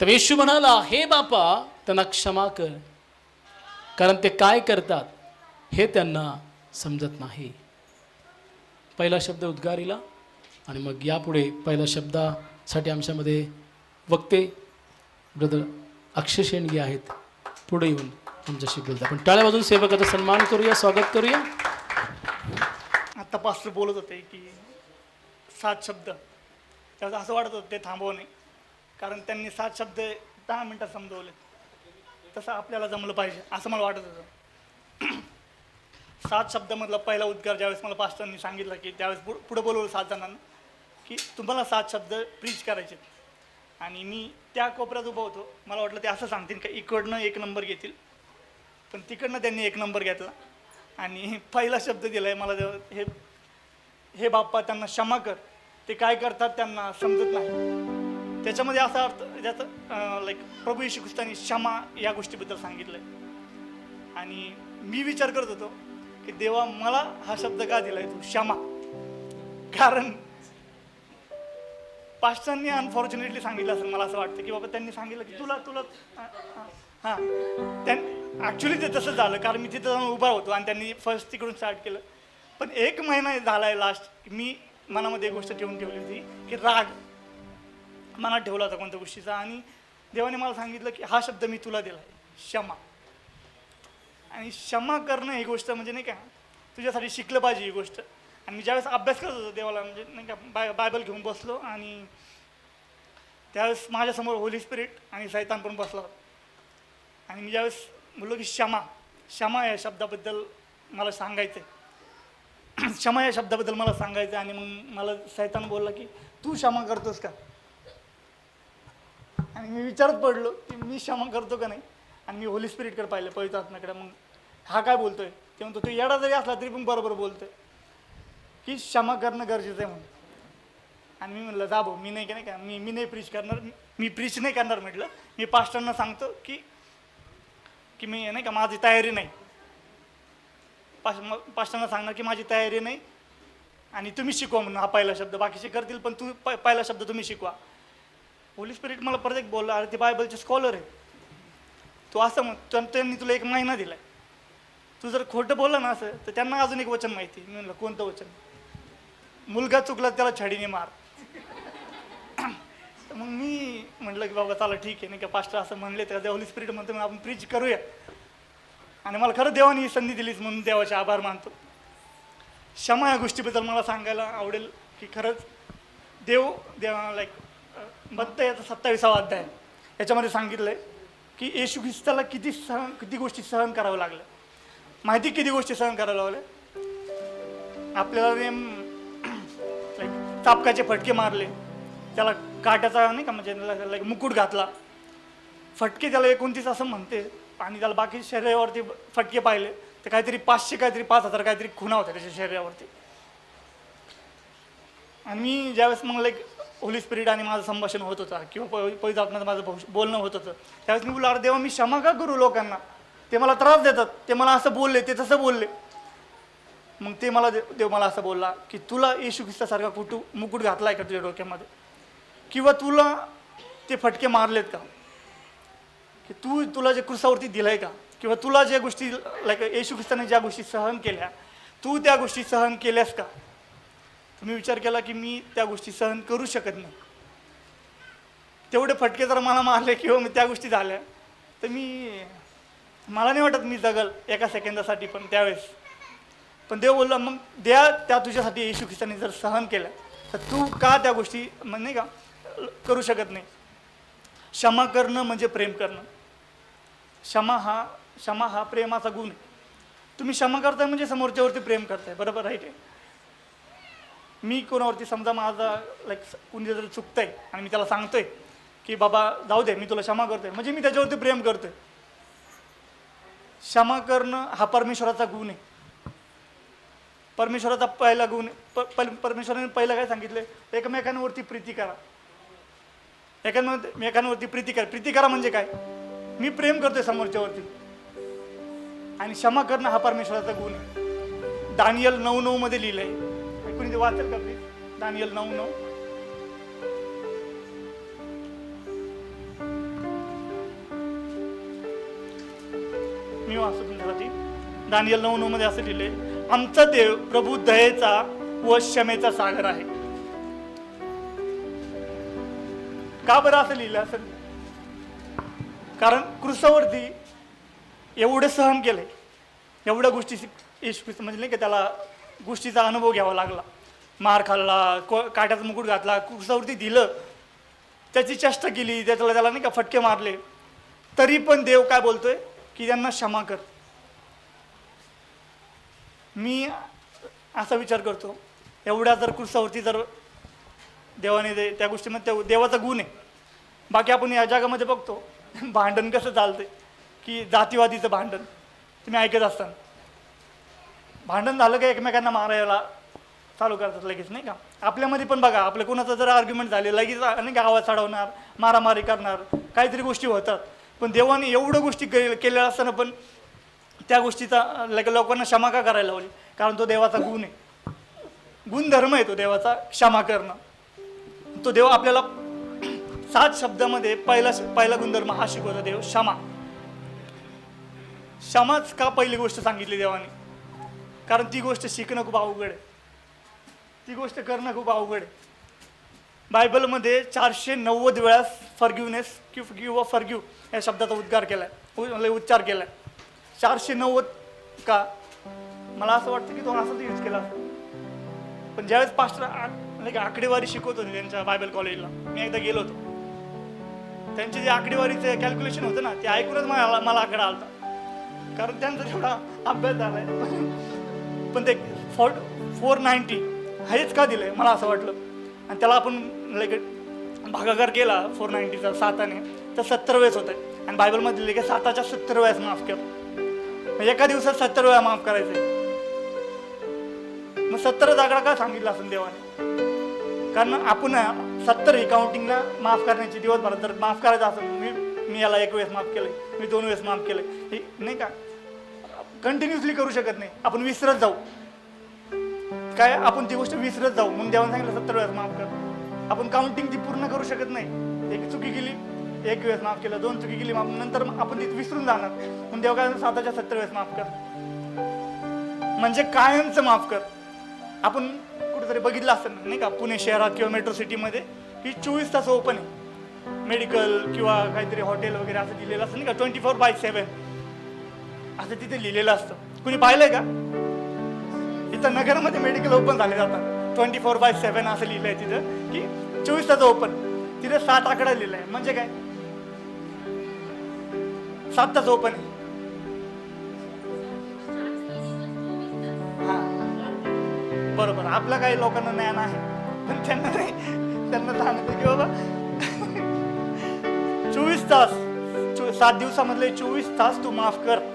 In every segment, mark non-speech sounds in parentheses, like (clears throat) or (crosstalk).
तर येशू म्हणाला हे बापा त्यांना क्षमा कर. कारण ते काय करतात हे त्यांना समजत नाही. पहिला शब्द उद्गारीला आणि मग यापुढे पहिल्या शब्दासाठी आमच्यामध्ये वक्ते ब्रदर अक्षय शेंडगे आहेत. पुढे येऊन आमच्याशी बोलतात. पण टाळ्या वाजून सेवकाचा सन्मान करूया स्वागत करूया. आता पास्टर बोलत होते की सात शब्द. त्याचं असं वाटत होतं ते थांबवणे. कारण त्यांनी सात शब्द दहा मिनटात समजवले. तसं आपल्याला जमलं पाहिजे असं मला वाटत होतं. सात शब्दामधला पहिला उद्गार ज्यावेळेस मला पास्टरनी सांगितलं की त्यावेळेस पुढं पुढं बोलवलं सात जणांना की तुम्हाला सात शब्द प्रीच करायचे आणि मी त्या कोपऱ्यात उभा होतो. मला वाटलं ते असं सांगतील का इकडनं एक नंबर घेतील. पण तिकडनं त्यांनी एक नंबर घेतला. आणि पहिला शब्द दिला आहे मला हे हे बाप्पा त्यांना क्षमा कर. ते काय करतात त्यांना समजत नाही. त्याच्यामध्ये असा अर्थ ज्याचं लाईक प्रभू येशू ख्रिस्तानी क्षमा या गोष्टीबद्दल सांगितलं आहे आणि मी विचार करत होतो की देवा मला हा शब्द का दिलाय तू? क्षमा. कारण पास्टरांनी अनफॉर्च्युनेटली सांगितलं असेल मला असं वाटतं की बाबा त्यांनी सांगितलं की तुला तुला हां. त्यां ॲक्च्युली ते तसं झालं कारण मी तिथं जाऊन उभा होतो आणि त्यांनी फर्स्ट तिकडून स्टार्ट केलं. पण एक महिना झाला आहे लास्ट मी मनामध्ये एक गोष्ट ठेवून ठेवली होती की राग. मनात ठेवला होता कोणत्या गोष्टीचा. आणि देवाने मला सांगितलं की हा शब्द मी तुला दिला आहे क्षमा. आणि क्षमा करणं ही गोष्ट म्हणजे नाही का तुझ्यासाठी शिकलं पाहिजे ही गोष्ट. आणि मी ज्यावेळेस अभ्यास करत होतो देवाला म्हणजे नाही का बाय बायबल घेऊन बसलो आणि त्यावेळेस माझ्यासमोर होली स्पिरिट आणि सैतान पण बसला होता. आणि मी ज्यावेळेस बोललो की क्षमा क्षमा या शब्दाबद्दल मला सांगायचं आहे (clears throat) क्षमा या शब्दाबद्दल मला सांगायचं आहे आणि मग मला सैतान बोलला की तू क्षमा करतोस का? आणि मी विचारत पडलो की मी क्षमा करतो का नाही? आणि मी होली स्पिरिटकडे पाहिलं पवित्र आत्म्याकडे. मग हा काय बोलतोय? ते म्हणतो तू येडा जरी असला तरी पण बरोबर बोलतोय. की क्षमा करणं गरजेचं आहे म्हणून. आणि मी म्हणलं जा भाऊ मी नाही का नाही का मी मी नाही प्रीच करणार. मी प्रीच नाही करणार म्हटलं. मी पास्टरना सांगतो की की मी नाही का माझी तयारी नाही. पास पास्टरना सांगणार की माझी तयारी नाही. आणि तुम्ही शिकवा म्हणून हा पहिला शब्द. बाकीचे करतील पण तू प पहिला शब्द तुम्ही शिकवा. होली स्पिरिट मला परत एक बोलला अरे ते बायबलचे स्कॉलर आहे. तू असं म्हण त्यां- त्यांनी तुला एक महिना दिला तू जर खोटं बोललं ना असं तर त्यांना अजून एक वचन माहिती मी म्हणलं कोणतं वचन? मुलगा चुकला त्याला छडीने मार. (clears throat) तर मग मी म्हटलं की बाबा चला ठीक आहे. नाही का पास्टर असं म्हणले तर होली स्पिरिट म्हणतो मग आपण प्रीच करूया. आणि मला खरं देवाने ही संधी दिलीच म्हणून देवाचे आभार मानतो. क्षमा या गोष्टीबद्दल मला सांगायला आवडेल की खरंच देव देवा लाईक बद्ध याचा सत्तावीसावा अध्याय. याच्यामध्ये सांगितलं आहे की येशू ख्रिस्ताला किती सहन किती गोष्टी सहन करावं लागलं. माहिती किती गोष्टी सहन करावं लागल्या? आपल्याला नेम लाईक फटके मारले. त्याला काट्याचा नाही का म्हणजे लाईक मुकुट घातला. फटके त्याला एकोणतीस असं म्हणते आणि त्याला बाकी शरीरावरती फटके पाहिले. तर काहीतरी पाचशे काहीतरी पाच हजार काहीतरी खुणा होत्या त्याच्या शरीरावरती. आणि मी ज्यावेळेस मग लाईक होली स्पिरिट आणि माझं संभाषण होत होतं किंवा प- पवित्र माझं बोलणं होत होतं. त्यावेळेस मी बोललो देवा मी क्षमा का करू लोकांना? ते मला त्रास देतात. ते मला असं बोलले ते तसं बोलले. मग ते मला दे- देव मला असं बोलला की तुला येशू ख्रिस्तासारखा कुटू मुकुट आहे का तुझ्या डोक्यामध्ये? किंवा तुला ते फटके मारलेत का? की तू तुला जे कृसावरती दिलंय का? किंवा तुला ज्या गोष्टी लाईक येशू ख्रिस्ताने ज्या गोष्टी सहन केल्या तू त्या गोष्टी सहन केल्यास का? तुम्ही विचार केला की मी त्या गोष्टी सहन करू शकत नाही. तेवढे फटके जर मला मारले किंवा हो, मी त्या गोष्टी झाल्या. तर मी मला नाही वाटत मी जगल एका सेकंदासाठी पण त्यावेळेस. पण देव बोलला मग द्या त्या तुझ्यासाठी येशू ख्रिस्ताने जर सहन केलं तर तू का त्या गोष्टी मग नाही का करू शकत नाही? क्षमा करणं म्हणजे प्रेम करणं. क्षमा हा क्षमा हा प्रेमाचा गुण आहे. तुम्ही क्षमा करताय म्हणजे समोरच्यावरती प्रेम करताय बरोबर राईट आहे मी कोणावरती समजा माझा लाईक कुणी जर चुकतंय आणि मी त्याला सांगतोय की बाबा जाऊ दे मी तुला क्षमा करतोय. म्हणजे मी त्याच्यावरती प्रेम करतोय. क्षमा करणं हा परमेश्वराचा गुण आहे. परमेश्वराचा पहिला गुण प परमेश्वराने पहिलं काय सांगितलं एकमेकांवरती प्रीती करा. एकांवर प्रीती करा. प्रीती करा म्हणजे काय? मी प्रेम करतोय समोरच्यावरती. आणि क्षमा करणं हा परमेश्वराचा गुण आहे. दानियल नऊ नऊ मध्ये लिहिलंय कुणी ते वाचल का प्लीज दानियल नऊ नऊ. मी वाचतो तुमच्यासाठी. दानियल नऊ नऊ मध्ये असं लिहिले आमचा देव प्रभू दयेचा व क्षमेचा सागर आहे. का बरं असं लिहिलं असं? कारण कृषावरती एवढं सहन केले एवढ्या गोष्टी शिक म्हणजे नाही की त्याला गोष्टीचा अनुभव घ्यावा लागला. मार खाल्ला को काट्याचा मुकुट घातला कुसावरती दिलं. त्याची चेष्टा केली त्याच्याला त्याला नाही का फटके मारले. तरी पण देव काय बोलतोय? की त्यांना क्षमा कर. मी असा विचार करतो. एवढ्या जर कुसावरती जर देवाने दे त्या गोष्टीमध्ये त्या देवाचा गुण आहे. बाकी आपण या जगामध्ये बघतो. भांडण कसं चालतंय? की जातीवादीचं भांडण. तुम्ही ऐकत असताना. भांडण झालं का एकमेकांना मारायला? चालू करतात लगेच नाही का? आपल्यामध्ये पण बघा आपलं कोणाचं जर आर्ग्युमेंट झाले लगेच नाही का आवाज चढवणार मारामारी करणार काहीतरी गोष्टी होतात. पण देवाने एवढं गोष्टी के केलेल्या असताना पण त्या गोष्टीचा लगे लोकांना क्षमा का करायला लावली? कारण तो देवाचा गुण आहे. गुणधर्म आहे तो देवाचा क्षमा करणं. तो देव आपल्याला सात शब्दामध्ये पहिला पहिला गुणधर्म हा शिकवतो देव क्षमा. क्षमाच का पहिली गोष्ट सांगितली देवाने? कारण ती गोष्ट शिकणं खूप अवघड आहे. ती गोष्ट करणं खूप अवघड आहे. बायबलमध्ये चारशे नव्वद वेळा फर्ग्युनेस किंवा किंवा फर्ग्यू या शब्दाचा उद्गार केला उ- उच्चार उच्चार आहे चारशे नव्वद का? मला असं वाटतं की तो असं यूज केला असेल. पण ज्यावेळेस पास्टर म्हणजे नाही आकडेवारी शिकवत होते त्यांच्या बायबल कॉलेजला मी एकदा गेलो होतो. त्यांचे जे आकडेवारीचे कॅल्क्युलेशन होतं ना ते ऐकूनच मला मला आकडा आलता. कारण त्यांचा तेवढा अभ्यास आहे पण ते फोर फोर नाईन्टी हेच का दिलंय? मला असं वाटलं. आणि त्याला आपण लाईक भागाकार केला फोर नाईन्टीचा साताने. तर सत्तर वेळेस होत आहे आणि बायबलमध्ये लिहिले की साताच्या सत्तर वेळेस माफ कर म्हणजे एका दिवसात सत्तर वेळा माफ करायचे मग सत्तर आकडा का सांगितला असं देवाने? कारण आपण सत्तर ही काउंटिंगला माफ करण्याची दिवसभरात जर माफ करायचं असेल मी मी याला एक वेळेस माफ केलंय. मी दोन वेळेस माफ केलं हे नाही का? कंटिन्युअसली करू शकत नाही. आपण विसरत जाऊ. काय? आपण ती गोष्ट विसरत जाऊ. म्हणून देवाने सांगितलं सत्तर वेळेस माफ कर. आपण काउंटिंग ती पूर्ण करू शकत नाही. एक चुकी केली एक वेळेस माफ केलं दोन चुकी केली माफ नंतर मग आपण ती विसरून जाणार. म्हणून देव काय म्हणतो, साताच्या सत्तर वेळेस माफ कर. म्हणजे कायमचं माफ कर. आपण कुठेतरी बघितलं असतं नाही का? पुणे शहरात किंवा मेट्रो सिटीमध्ये ही चोवीस तास ओपन आहे. मेडिकल किंवा काहीतरी हॉटेल वगैरे असं दिलेलं असतं नाही का? ट्वेंटी फोर बाय सेवन असं तिथे लिहिलेलं असतं. कुणी पाहिलंय का? इथं नगरमध्ये मेडिकल ओपन झाले जातात ट्वेंटी फोर बाय सेवन असं लिहिलंय तिथं की चोवीस तास ओपन तिथे सात आकडा लिहिलाय. म्हणजे काय? सात तास ओपन आहे बरोबर. आपल्या काही लोकांना ज्ञान आहे. पण त्यांना नाही. त्यांना सांगते की बाबा चोवीस तास. चो- सात दिवसामधले चोवीस तास तू माफ कर.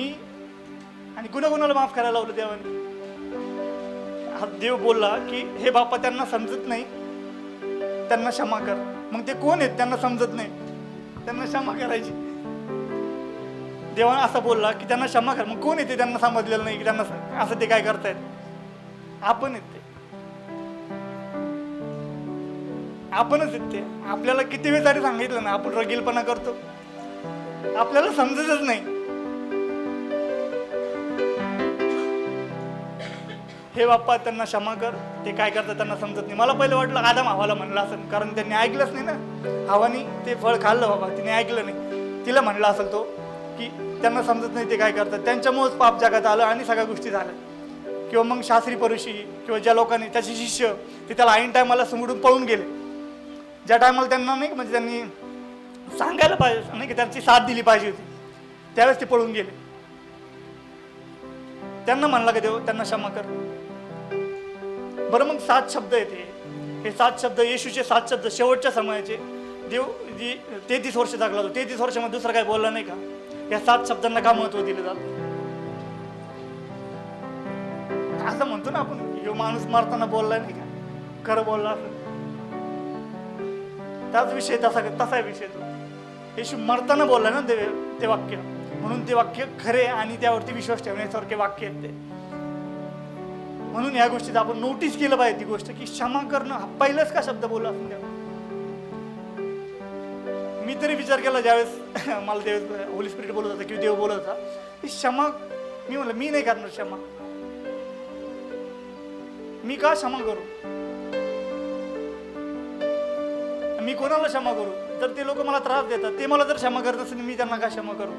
मी आणि कुणाकुणाला माफ करायला लावलं देवाने. हा देव बोलला की हे बापा त्यांना समजत नाही. त्यांना क्षमा कर. मग ते कोण आहेत? त्यांना समजत नाही. त्यांना क्षमा करायची. देवाने असा बोलला की त्यांना क्षमा कर. मग कोण येते त्यांना समजलेलं नाही की त्यांना असं ते काय करतायत? आपण येते आपणच येते आपल्याला किती वेळ तरी सांगितलं ना आपण रगीलपणा करतो. आपल्याला समजतच नाही. हे बाप्पा त्यांना क्षमा कर. ते काय करतात त्यांना समजत नाही. मला पहिलं वाटलं आदम हवाला म्हणलं असेल कारण त्यांनी ऐकलंच नाही ना. हवानी ते फळ खाल्लं बाबा तिने ऐकलं नाही. तिला म्हणलं असेल तो की त्यांना समजत नाही ते काय करतात. त्यांच्यामुळेच पाप जगात आलं आणि सगळ्या गोष्टी झाल्या. किंवा मग शास्त्री परुषी किंवा ज्या लोकांनी त्याचे शिष्य ते त्याला ऐन टायमाला समोरून पळून गेले. ज्या टायमाला त्यांना नाही म्हणजे त्यांनी सांगायला पाहिजे नाही की त्यांची साथ दिली पाहिजे होती त्यावेळेस ते पळून गेले. त्यांना म्हणला का देव त्यांना क्षमा कर. बरं मग सात शब्द येते हे. सात शब्द येशूचे सात शब्द शेवटच्या समयाचे. देव जी तेहतीस वर्ष जागला होतो तेहतीस वर्षामध्ये दुसरं काही बोलला नाही का? या सात शब्दांना का महत्त्व दिलं जातं असं म्हणतो ना आपण ह्यो माणूस मारताना बोललाय नाही का? खरं बोलला असं. त्याच विषय तसा तसा विषय तो. येशू मरताना बोलला ना ते ते वाक्य. म्हणून ते वाक्य खरे आणि त्यावरती विश्वास ठेवण्यासारखे वाक्य आहेत ते. म्हणून या गोष्टीत आपण नोटीस केलं पाहिजे ती गोष्ट की क्षमा करणं हा पहिलाच का शब्द बोलला असं मी तरी विचार केला ज्यावेळेस (laughs) मला देव होली स्पिरिट बोलत होता किंवा देव बोलत होता की क्षमा मी म्हणलं मी नाही करणार क्षमा. मी का क्षमा करू? मी कोणाला क्षमा करू? जर ते लोक मला त्रास देतात ते मला जर क्षमा करत असेल मी त्यांना का क्षमा करू?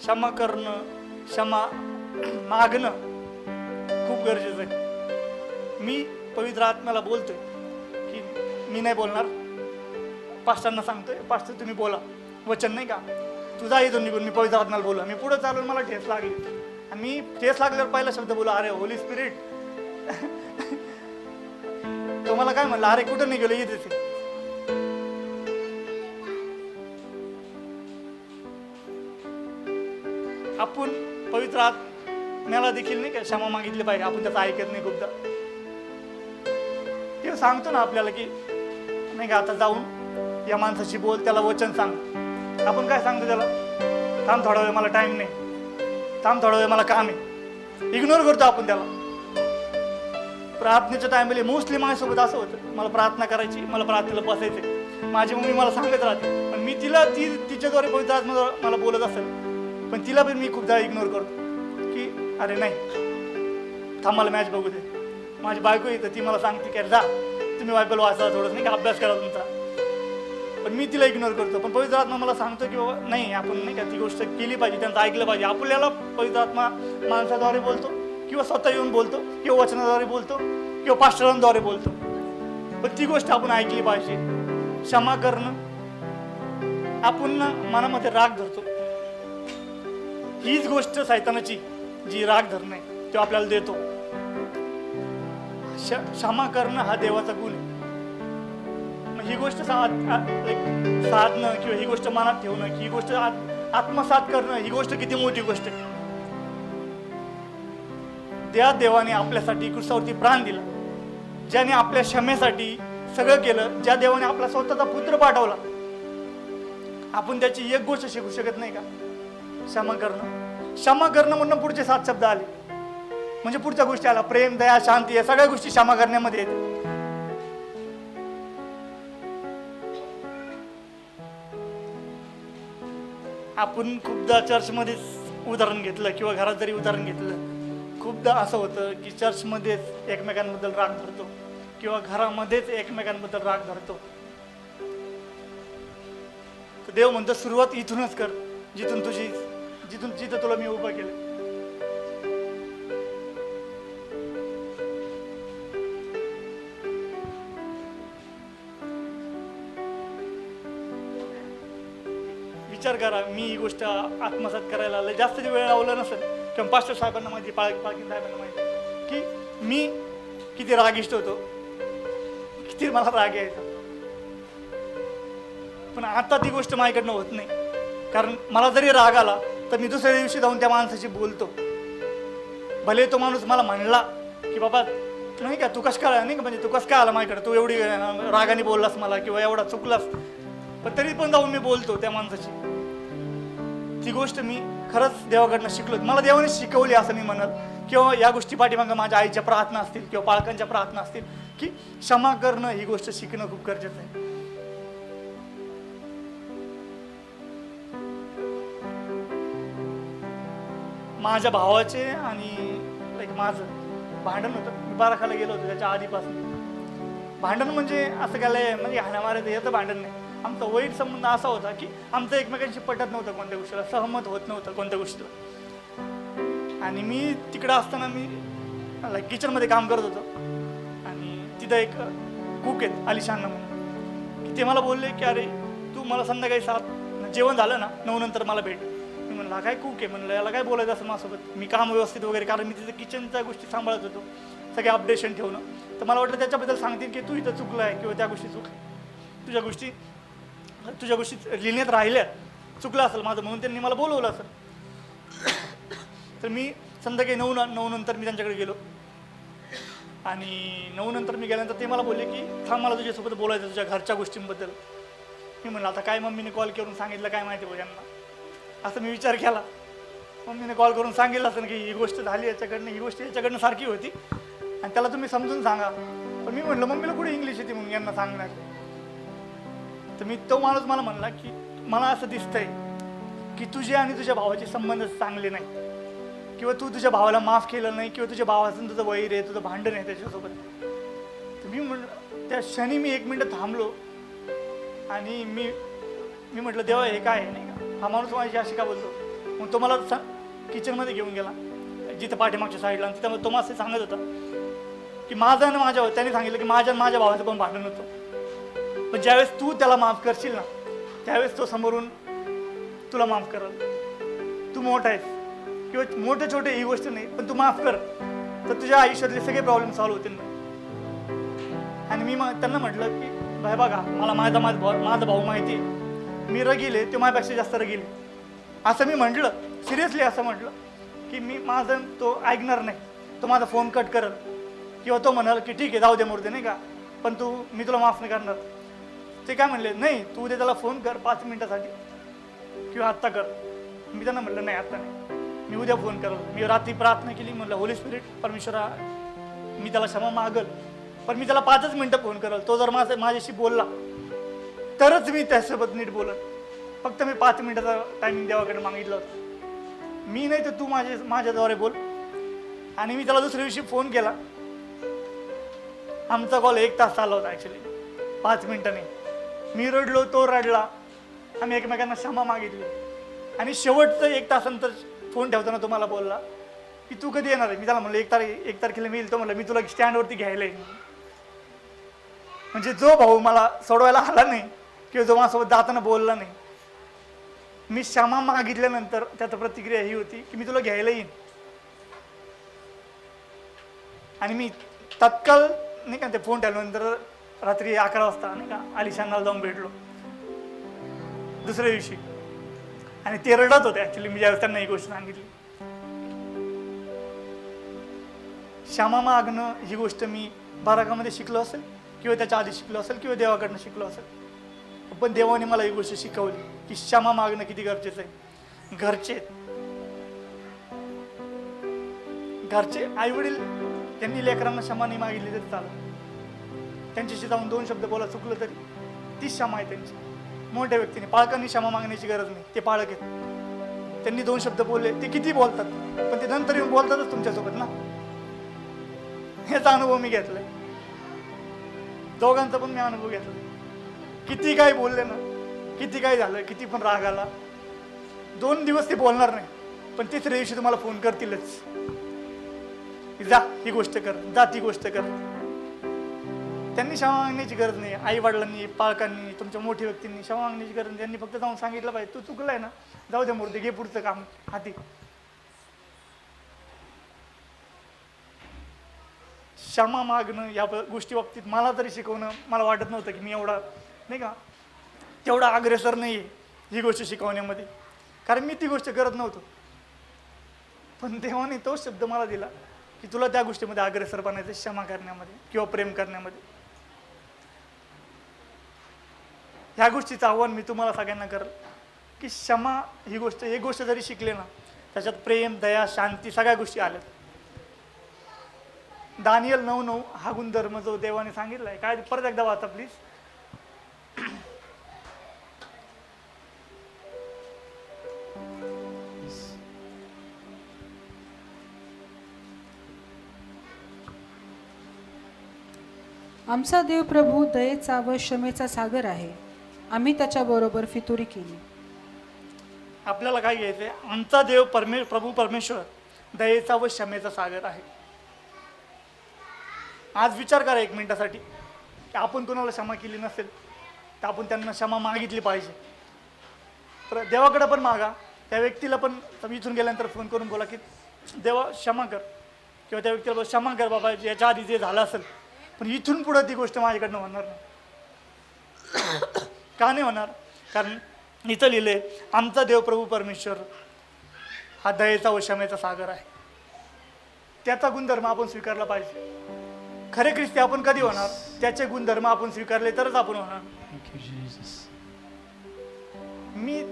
क्षमा करणं क्षमा (clears throat) मागणं खूप गरजेचं आहे. मी पवित्र आत्म्याला बोलतोय की मी नाही बोलणार. पास्टरांना सांगतोय पास्टर तुम्ही बोला. वचन नाही का? तुझा इथून निघून मी पवित्र आत्म्याला बोला मी पुढे चालून मला ठेस लागली. आणि मी ठेस लागल्यावर पहिला शब्द बोला अरे होली स्पिरिट (laughs) तो मला काय म्हणला अरे कुठं नाही गेलो येते आपण पवित्र आत्म्याला देखील नाही का? क्षमा मागितली पाहिजे. आपण त्याचं ऐकत नाही खूपदा. ते सांगतो ना आपल्याला की नाही का आता जाऊन या माणसाशी बोल त्याला वचन सांग. आपण काय सांगतो त्याला? थांब थोडा वेळ मला टाइम नाही. थांब थोडा वेळ मला काम आहे. इग्नोर करतो आपण त्याला. प्रार्थनेच्या टायमाला मोस्टली माझ्यासोबत असं होतं. मला प्रार्थना करायची मला प्रार्थनेला बसायचे माझी मम्मी मला सांगत राहते. पण मी तिला ती तिच्याद्वारे पवित्र मला बोलत असेल. पण तिला पण मी खूपदा इग्नोर करतो. अरे नाही. थांबाला मॅच बघू दे. माझी बायको येतं ती मला सांगते की अरे जा. तुम्ही बायकोला वाचा थोडंसं नाही का अभ्यास करा तुमचा. पण मी तिला इग्नोर करतो. पण पवित्र आत्मा मला सांगतो की बाबा नाही आपण नाही का ती गोष्ट केली पाहिजे त्यांचं ऐकलं पाहिजे. आपल्याला पवित्र आत्मा माणसाद्वारे बोलतो किंवा स्वतः येऊन बोलतो किंवा वचनाद्वारे बोलतो किंवा पास्टरांद्वारे बोलतो. पण ती गोष्ट आपण ऐकली पाहिजे. क्षमा करणं आपण मनामध्ये राग धरतो. हीच गोष्ट सैतानाची. जी राग धरणे तो आपल्याला देतो. क्षमा करणं हा देवाचा गुण आहे. मग ही गोष्ट साध साधणं किंवा ही गोष्ट मनात ठेवणं ही गोष्ट आत्मसात करणं ही गोष्ट किती मोठी गोष्ट आहे. त्या देवाने आपल्यासाठी कृष्णावरती प्राण दिला. ज्याने आपल्या क्षमेसाठी सगळं केलं ज्या देवाने आपला स्वतःचा पुत्र पाठवला आपण त्याची एक गोष्ट शिकू शकत नाही का? क्षमा करणं. क्षमा करणं म्हणून पुढचे सात शब्द आले. म्हणजे पुढच्या गोष्टी आला प्रेम दया शांती या सगळ्या गोष्टी क्षमा करण्यामध्ये येते आपण खूपदा चर्चमध्येच उदाहरण घेतलं किंवा घरात जरी उदाहरण घेतलं खूपदा असं होतं की चर्चमध्येच एकमेकांबद्दल राग धरतो किंवा घरामध्येच एकमेकांबद्दल राग धरतो. तर देव म्हणतो सुरुवात इथूनच कर जिथून तुझी जिथून जिथं तुला मी उभं केलं. विचार करा मी ही गोष्ट आत्मसात करायला लय जास्त वेळ लावला नसेल किंवा पास्टर साहेबांना माहिती पाळ पालखी साहेबांना माहिती की मी किती रागिष्ट होतो. किती मला राग यायचा. पण आता ती गोष्ट माझ्याकडनं होत नाही. कारण मला जरी राग आला तर मी दुसऱ्या दिवशी जाऊन त्या माणसाशी बोलतो. भले तो माणूस मला म्हणला की बाबा नाही का तू कसं काय नाही का म्हणजे तू कसं काय आला माझ्याकडे? तू एवढी अं, रागाने बोललास मला किंवा एवढा चुकलास. पण तरी पण जाऊन मी बोलतो त्या माणसाशी. ती गोष्ट मी खरंच देवाकडनं शिकलो. मला देवाने शिकवली असं मी म्हणत. किंवा या गोष्टी पाठीमागं माझ्या आईच्या प्रार्थना असतील किंवा पालकांच्या प्रार्थना असतील की क्षमा करणं ही गोष्ट शिकणं खूप गरजेचं आहे. माझ्या भावाचे आणि लाईक माझं भांडण होतं. मी बाराखाला गेलो होतो त्याच्या आधीपासून. भांडण म्हणजे असं काय म्हणजे हाणामाऱ्याचं याचं भांडण नाही. आमचा वाईट संबंध असा होता की आमचं एकमेकांशी पटत नव्हतं कोणत्या गोष्टीला सहमत होत नव्हतं कोणत्या गोष्टीला. आणि मी तिकडं असताना मी लाईक किचनमध्ये काम करत होतो. आणि तिथं एक कुक आहेत अलिशान म्हणून. की ते मला बोलले की अरे तू मला संध्याकाळी सात जेवण झालं ना नऊ नंतर मला भेट. म्हणलं हा काय कुक आहे? म्हणलं याला काय बोलायचं असं माझ्यासोबत? मी काम व्यवस्थित वगैरे कारण मी तिथं किचनच्या गोष्टी सांभाळत होतो सगळे अपडेशन ठेवणं. तर मला वाटलं त्याच्याबद्दल सांगतील की तू इथं चुकलं आहे किंवा त्या गोष्टी चुक तुझ्या गोष्टी तुझ्या गोष्टी लिहिण्यात राहिल्या चुकलं असेल माझं म्हणून त्यांनी मला बोलवलं असेल (coughs) तर मी संध्याकाळी नऊ न- नऊ नंतर मी त्यांच्याकडे गेलो. आणि नऊ नंतर मी गेल्यानंतर ते मला बोलले की थांब मला तुझ्यासोबत बोलायचं तुझ्या घरच्या गोष्टींबद्दल. मी म्हणलं आता काय मम्मीने कॉल करून सांगितलं काय माहिती हो यांना. असं मी विचार केला. मम्मीने कॉल करून सांगितलं असं की ही गोष्ट झाली याच्याकडनं ही गोष्ट याच्याकडनं सारखी होती. आणि त्याला तुम्ही समजून सांगा. पण मी म्हटलं मम्मीला कुठे इंग्लिश येते मग यांना सांगणार तर मी तो माणूस मला म्हणला की मला असं दिसतंय की तुझे आणि तुझ्या भावाचे संबंध चांगले नाही. किंवा तू तुझ्या भावाला माफ केलं नाही किंवा तुझ्या भावाचं तुझं वैर आहे तुझं भांडण आहे त्याच्यासोबत. तर मी म्हण त्या क्षणी मी एक मिनटं थांबलो. आणि मी मी म्हटलं देवा हे काय नाही हा माणूस माझी अशी का बोलतो? मग तो मला सांग किचनमध्ये घेऊन गेला. जिथं पाठीमागच्या साईडला आणि तिथं तो मासे सांगत होता की माझं आणि माझ्या त्याने सांगितलं की माझ्या आणि माझ्या भावाचं पण भांडण होतं? पण ज्यावेळेस तू त्याला माफ करशील ना त्यावेळेस तो समोरून तुला माफ करल. तू मोठा आहेस. किंवा मोठे छोटे ही गोष्ट नाही पण तू माफ कर. तर तुझ्या आयुष्यातले सगळे प्रॉब्लेम सॉल्व्ह होतील आणि मी मग त्यांना म्हटलं की भाई बघा मला माझा माझा भाऊ माझा भाऊ माहिती आहे. मी रगील आहे तो माझ्यापेक्षा जास्त रगील आहे. असं मी म्हटलं सिरियसली असं म्हटलं की मी माझं तो ऐकणार नाही. तो माझा फोन कट करल. किंवा तो म्हणाल की ठीक आहे जाऊ दे मूर्ती नाही का? पण तू मी तुला माफ नाही करणार. ते काय म्हणले नाही तू उद्या त्याला फोन कर पाच मिनिटासाठी. किंवा आत्ता कर. मी त्यांना म्हटलं नाही आत्ता नाही. मी उद्या फोन करल. मी रात्री प्रार्थना केली म्हटलं होली स्पिरिट परमेश्वरा मी त्याला क्षमा मागल. पण मी त्याला पाचच मिनटं फोन करल. तो जर माझा माझ्याशी बोलला तरच मी त्यासोबत नीट बोलत. फक्त मी पाच मिनिटाचा टायमिंग देवाकडे मागितलं होतं. मी नाही तर तू माझे माझ्याद्वारे बोल. आणि मी त्याला दुसऱ्या दिवशी फोन केला. आमचा कॉल एक तास चालला होता ॲक्च्युली पाच मिनिटांनी. मी रडलो तो रडला. आम्ही एकमेकांना क्षमा मागितली. आणि शेवटचं एक तासानंतर फोन ठेवताना तुम्हाला बोलला की तू कधी येणार आहे? मी त्याला म्हणलं एक तारीख एक तारखेला मी येईल. तो म्हणलं मी तुला स्टँडवरती घ्यायला येईन. म्हणजे जो भाऊ मला सोडवायला आला नाही किंवा जो माझ्यासोबत जाताना बोलला नाही. मी क्षमा मागितल्यानंतर त्याची प्रतिक्रिया ही होती की मी तुला घ्यायला येईन. आणि मी तत्काळ नाही का ते फोन ठेवल्यानंतर रात्री अकरा वाजता नाही का आलिशानला जाऊन भेटलो. दुसऱ्या दिवशी. आणि ते रडत होते ऍक्च्युली मी ज्यावेळेस त्यांना ही गोष्ट सांगितली. क्षमा मागणं ही गोष्ट मी बाराकामध्ये शिकलो असेल किंवा त्याच्या आधी शिकलो असेल किंवा देवाकडनं शिकलो असेल. पण देवाने मला ही गोष्ट शिकवली की क्षमा मागणं किती गरजेचं आहे. घरचे. घरचे आई वडील त्यांनी लेकरांना क्षमा नाही मागितली तरी चालत त्यांच्याशी जाऊन दोन शब्द बोला चुकलं तरी. तीच क्षमा आहे त्यांची. मोठ्या व्यक्तीने पालकांनी क्षमा मागण्याची गरज नाही. ते पाळक आहेत. त्यांनी दोन शब्द बोलले ते किती बोलतात? पण ते नंतर येऊन बोलतातच तुमच्यासोबत ना? याचा अनुभव मी घेतलाय. दोघांचा पण मी अनुभव घेतला किती काय बोलले ना किती काय झालं किती पण राग आला. दोन दिवस ते बोलणार नाही पण तिसऱ्या दिवशी तुम्हाला फोन करतीलच. जा ही गोष्ट कर जा ती गोष्ट कर. त्यांनी क्षमा मागण्याची गरज नाही आई वडिलांनी पालकांनी तुमच्या मोठ्या व्यक्तींनी क्षमा मागण्याची गरज नाही. त्यांनी फक्त जाऊन सांगितलं पाहिजे तू चुकलाय ना जाऊ द्या मूर्ती घे पुढचं काम हाती. क्षमा मागणं या गोष्टी बाबतीत मला तरी शिकवणं मला वाटत नव्हतं की मी एवढा नाही का? तेवढा अग्रेसर नाही आहे ही गोष्ट शिकवण्यामध्ये. कारण मी ती गोष्ट करत नव्हतो. पण देवाने तो शब्द मला दिला की तुला त्या गोष्टीमध्ये अग्रेसर बनायचं क्षमा करण्यामध्ये किंवा प्रेम करण्यामध्ये. ह्या गोष्टीचं आव्हान मी तुम्हाला सगळ्यांना करल की क्षमा ही गोष्ट एक गोष्ट जरी शिकले ना त्याच्यात प्रेम दया शांती सगळ्या गोष्टी आल्यात. दानियल नऊ नऊ हा गुणधर्म जो देवाने सांगितलाय काय? परत एकदा वाचा प्लीज आमचा देव प्रभू दयेचा व क्षमेचा सागर आहे. आम्ही त्याच्याबरोबर फितुरी केली. आपल्याला काय घ्यायचंय? आमचा देव परमे प्रभू परमेश्वर दयेचा व क्षमेचा सागर आहे. आज विचार करा एक मिनिटासाठी. की आपण कोणाला क्षमा केली नसेल तर आपण त्यांना क्षमा मागितली पाहिजे. तर देवाकडे पण मागा. त्या व्यक्तीला पण इथून गेल्यानंतर फोन करून बोला की देवा क्षमा कर. किंवा त्या व्यक्तीला क्षमा कर बाबा याच्या आधी जे झालं असेल पण इथून पुढं ती गोष्ट माझ्याकडनं होणार नाही. (coughs) का नाही होणार? कारण इथं लिहिले आमचा देव प्रभू परमेश्वर हा दयेचा व क्षमेचा सागर आहे. त्याचा गुणधर्म आपण स्वीकारला पाहिजे. खरे ख्रिस्ती आपण कधी होणार? त्याचे गुणधर्म आपण स्वीकारले तरच आपण होणार. मी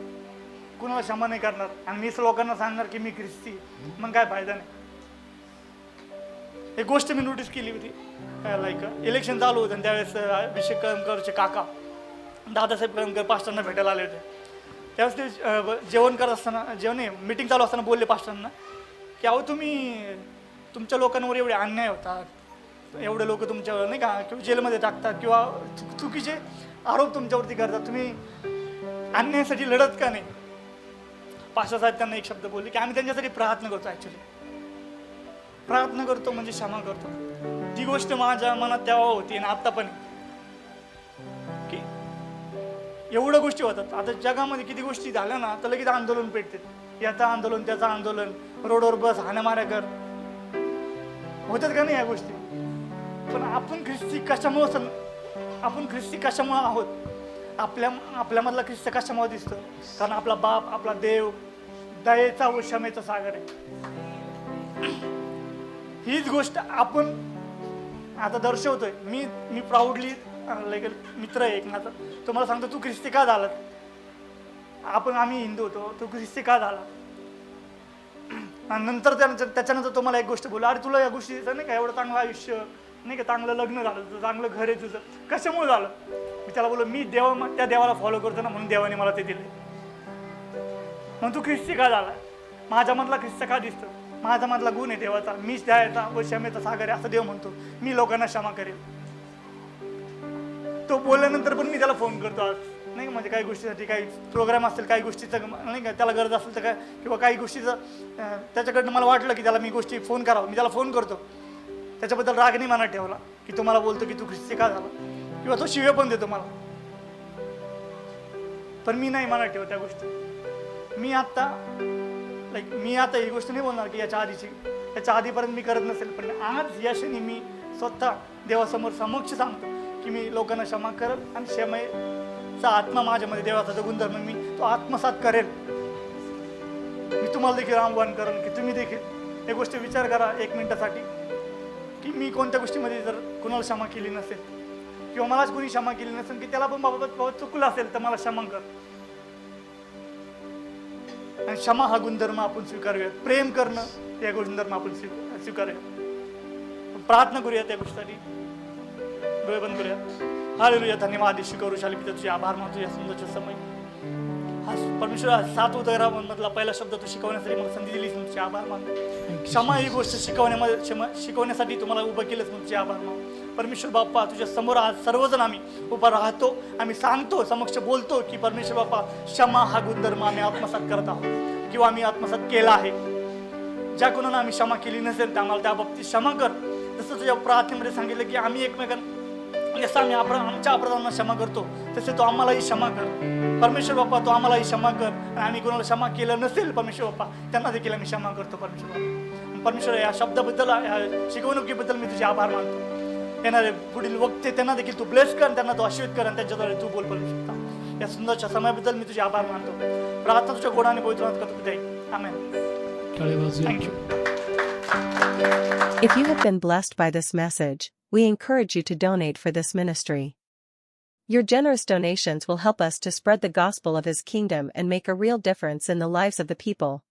कुणाला क्षमा नाही करणार आणि मीच लोकांना सांगणार की मी ख्रिस्ती. मग काय फायदा नाही. एक गोष्ट मी नोटीस केली होती. लाईक इलेक्शन चालू होतं आणि त्यावेळेस अभिषेक कळमकरचे काका दादासाहेब कळमकर पास्टरना भेटायला आले होते. त्यावेळेस ते जेवण करत असताना जेवण मिटिंग चालू असताना बोलले पास्टरांना की अहो तुम्ही तुमच्या लोकांवर एवढे अन्याय होतात. एवढे लोक तुमच्यावर नाही का किंवा जेलमध्ये टाकतात किंवा चुकीचे आरोप तुमच्यावरती करतात. तुम्ही अन्यायासाठी लढत का नाही? पास्टर साहेब त्यांना एक शब्द बोलले की आम्ही त्यांच्यासाठी प्रयत्न करतो ॲक्च्युली प्रार्थना करतो म्हणजे क्षमा करतो. ती गोष्ट माझ्या मनात तेव्हा होती आणि आता पण की एवढ्या गोष्टी होतात. आता जगामध्ये किती गोष्टी झाल्या ना तर लगेच आंदोलन पेटते. याचं आंदोलन त्याचं आंदोलन रोडवर बस हाणामाऱ्या कर. होतात का नाही या गोष्टी? पण आपण ख्रिस्ती कशामुळं सम आपण ख्रिस्ती कशामुळं आहोत? आपल्या आपल्यामधला ख्रिस्त कशामुळे दिसतो? कारण आपला बाप आपला देव दयेचा व क्षमेचा सागर आहे. हीच गोष्ट आपण आता दर्शवतोय. मी मी प्राऊडली लाईक मित्र आहे एक माझा तो मला सांगतो तू ख्रिस्ती का झाला आपण आम्ही हिंदू होतो. तू ख्रिस्ती का झाला? आणि नंतर त्यानंतर त्याच्यानंतर तो मला एक गोष्ट बोलला अरे तुला या गोष्टीचं नाही का? एवढं चांगलं आयुष्य नाही का? चांगलं लग्न झालं तुझं चांगलं घर आहे तुझं. कशामुळे झालं? मी त्याला बोललो मी देवा त्या देवाला फॉलो करतो ना म्हणून देवाने मला ते दिले मग तू ख्रिस्ती का झाला? माझ्यामधला ख्रिस्त का दिसतो माझा मधला गुण आहे देवाचा. मीच द्यायचा व क्षमेचा सागर आहे असं देव म्हणतो. मी लोकांना क्षमा करेल तो बोलल्यानंतर पण मी त्याला फोन करतो. आज नाही म्हणजे काही गोष्टीसाठी काही प्रोग्राम असतील काही गोष्टीचं नाही का त्याला गरज असेल तर काय किंवा काही गोष्टीचं त्याच्याकडनं मला वाटलं की त्याला मी गोष्टी फोन करावं. मी त्याला फोन करतो. त्याच्याबद्दल राग नाही मनात ठेवला की तो मला बोलतो की तू ख्रिस्ती का झाला? किंवा तो शिव्या पण देतो मला. पण मी नाही मनात ठेवत त्या गोष्टी. मी आत्ता लाईक मी आता ही गोष्ट नाही बोलणार की याच्या आधीची. याच्या आधीपर्यंत मी करत नसेल पण आज या क्षणी मी स्वतः देवासमोर समक्ष सांगतो की मी लोकांना क्षमा करेल आणि क्षमेचा आत्मा माझ्यामध्ये देवाचा जो गुणधर्म मी तो आत्मसात करेल. मी तुम्हाला देखील आव्हान करेन की तुम्ही देखील हे गोष्ट विचार करा एक मिनिटासाठी की मी कोणत्या गोष्टीमध्ये जर कुणाला क्षमा केली नसेल किंवा मलाच कोणी क्षमा केली नसेल की त्याला पण बाबा बाबा चुकलं असेल तर मला क्षमा कर. आणि क्षमा हा गुणधर्म आपण स्वीकारूयात. प्रेम करणं या गुणधर्म आपण स्वी- स्वीकारूयात. प्रार्थना करूया त्या गोष्टीसाठी. डोळे बंद करूया हालेलुया. धन्यवाद. शिकवू शाली पिता तुझे आभार मानतो या सुंदरच्या समय. हा परमेश्वर हा सात उदयरामधला पहिला शब्द तू शिकवण्यासाठी मला संधी दिलीस म्हणून तुझे आभार मानतो. क्षमा ही गोष्ट शिकवण्यामध्ये क्षमा शिकवण्यासाठी तुम्हाला उभं केलंच तुझे आभार मानतो. परमेश्वर बाप्पा तुझ्या समोर आज सर्वजण आम्ही उभा राहतो आम्ही सांगतो समक्ष बोलतो की परमेश्वर बाप्पा क्षमा हा गुणधर्म आम्ही आत्मसात करत आहोत. किंवा आम्ही आत्मसात केला आहे. ज्या कोणाला आम्ही क्षमा केली नसेल तर आम्हाला त्या बाबतीत क्षमा कर. जसं तुझ्या प्रार्थनेमध्ये सांगितलं की आम्ही एकमेकांना जसं आम्ही आपण आमच्या अपराधांना क्षमा करतो. तसे तो आम्हालाही क्षमा कर. परमेश्वर बाप्पा तो आम्हालाही क्षमा कर. आणि आम्ही कोणाला क्षमा केलं नसेल परमेश्वर बाप्पा त्यांना देखील आम्ही क्षमा करतो परमेश्वर बाप्पा. परमेश्वर या शब्दाबद्दल या शिकवणुकीबद्दल मी तुझे आभार मानतो. येणारे पुढील वक्ते त्यांना देखील तू ब्लेस कर त्यांना तू आशीर्वाद कर आणि त्यांच्याद्वारे तू बोल परमेश्वर या सुंदरच्या समयाबद्दल मी तुझे आभार मानतो प्रार्थना तुझ्या गोडाने पवित्र करतो पिता आमेन टाळे वाजूया thank you If you have been blessed by this message, we encourage you to donate for this ministry. Your generous donations will help us to spread the gospel of His kingdom and make a real difference in the lives of the people.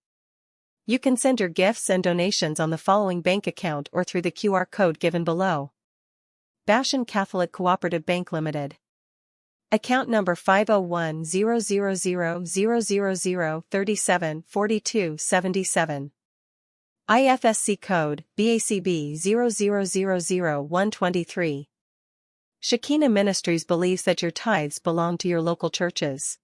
You can send your gifts and donations on the following bank account or through the QR code given below. Bashan Catholic Cooperative Bank Limited. Account number 5010000374277. IFSC code BACB 0000123. Shekinah Ministries believes that your tithes belong to your local churches.